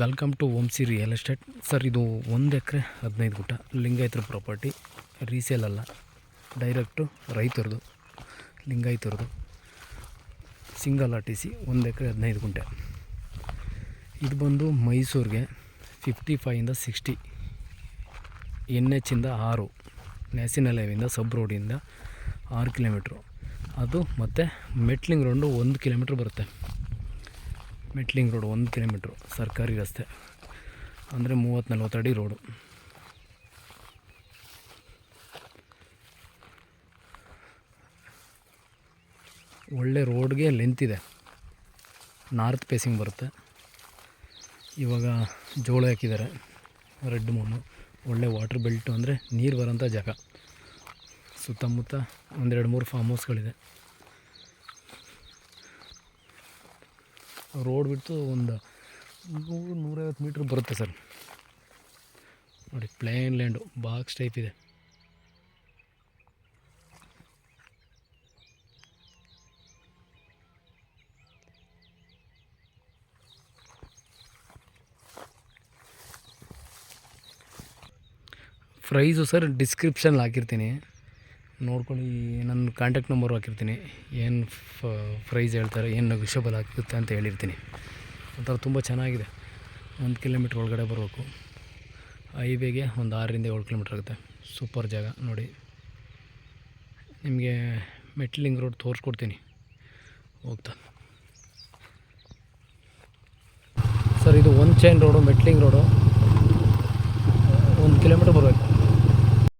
Welcome to Vamsi real estate sir ಇದು ಒಂದು ಎಕರೆ ಹದಿನೈದು ಗುಂಟ ಲಿಂಗಾಯತರ ಪ್ರಾಪರ್ಟಿ. ರೀಸೇಲ್ ಅಲ್ಲ. ಡೈರೆಕ್ಟು ರೈತರದು, ಲಿಂಗಾಯತರದು. ಸಿಂಗಲ್ ಆರ್ ಟಿ ಸಿ ಒಂದು ಎಕರೆ ಹದಿನೈದು ಗುಂಟೆ. ಇದು ಬಂದು ಮೈಸೂರಿಗೆ ಫಿಫ್ಟಿ ಫೈವಿಂದ ಸಿಕ್ಸ್ಟಿ ಎನ್ ಎಚ್ಚಿಂದ ಆರು ನ್ಯಾಷನಲ್ ಹೈವಿಂದ ಸಬ್ ರೋಡಿಂದ ಆರು ಕಿಲೋಮೀಟ್ರು ಅದು ಮತ್ತು ಮೆಟ್ಲಿಂಗ್ ರೌಂಡು ಒಂದು ಕಿಲೋಮೀಟ್ರ್ ಬರುತ್ತೆ. ಮೆಟ್ಲಿಂಗ್ ರೋಡ್ ಒಂದು ಕಿಲೋಮೀಟ್ರು ಸರ್ಕಾರಿ ರಸ್ತೆ. ಅಂದರೆ ಮೂವತ್ತು ನಲ್ವತ್ತು ಅಡಿ ರೋಡು. ಒಳ್ಳೆ ರೋಡ್ಗೆ ಲೆಂತ್ ಇದೆ. ನಾರ್ತ್ ಫೇಸಿಂಗ್ ಬರುತ್ತೆ. ಇವಾಗ ಜೋಳ ಹಾಕಿದ್ದಾರೆ. ರೆಡ್ ಮೂನು ಒಳ್ಳೆ ವಾಟ್ರ್ ಬೆಲ್ಟು ಅಂದರೆ ನೀರು ಬರೋಂಥ ಜಾಗ. ಸುತ್ತಮುತ್ತ ಒಂದೆರಡು ಮೂರು ಫಾರ್ಮ್ ಹೌಸ್ಗಳಿದೆ ರೋಡ್ ಬಿಟ್ಟು ಒಂದು ನೂರು, ನೂರೈವತ್ತು ಮೀಟ್ರ್ ಬರುತ್ತೆ ಸರ್. ನೋಡಿ ಪ್ಲೇನ್ ಲ್ಯಾಂಡು ಬಾಕ್ಸ್ ಟೈಪ್ ಇದೆ. ಪ್ರೈಸು ಸರ್ ಡಿಸ್ಕ್ರಿಪ್ಷನ್ ಹಾಕಿರ್ತೀನಿ. ನೋಡ್ಕೊಳ್ಳಿ ನನ್ನ ಕಾಂಟ್ಯಾಕ್ಟ್ ನಂಬರ್ ಹಾಕಿರ್ತೀನಿ. ಏನು ಪ್ರೈಸ್ ಹೇಳ್ತಾರೆ, ಏನು ನೆಗೋಷಿಯಬಲ್ ಆಗುತ್ತೆ ಅಂತ ಹೇಳಿರ್ತೀನಿ. ಒಂಥರ ತುಂಬ ಚೆನ್ನಾಗಿದೆ. ಒಂದು ಕಿಲೋಮೀಟ್ರ್ ಒಳಗಡೆ ಬರಬೇಕು. ಹೈವೇಗೆ ಒಂದು ಆರರಿಂದ ಏಳು ಕಿಲೋಮೀಟ್ರ್ ಆಗುತ್ತೆ. ಸೂಪರ್ ಜಾಗ, ನೋಡಿ. ನಿಮಗೆ ಮೆಟ್ಲಿಂಗ್ ರೋಡ್ ತೋರಿಸ್ಕೊಡ್ತೀನಿ. ಹೋಗ್ತಾ. ಸರ್, ಇದು ಒಂದು ಚೈನ್ ರೋಡು ಮೆಟ್ಲಿಂಗ್ ರೋಡು ಒಂದು ಕಿಲೋಮೀಟ್ರ್ ಬರಬೇಕು.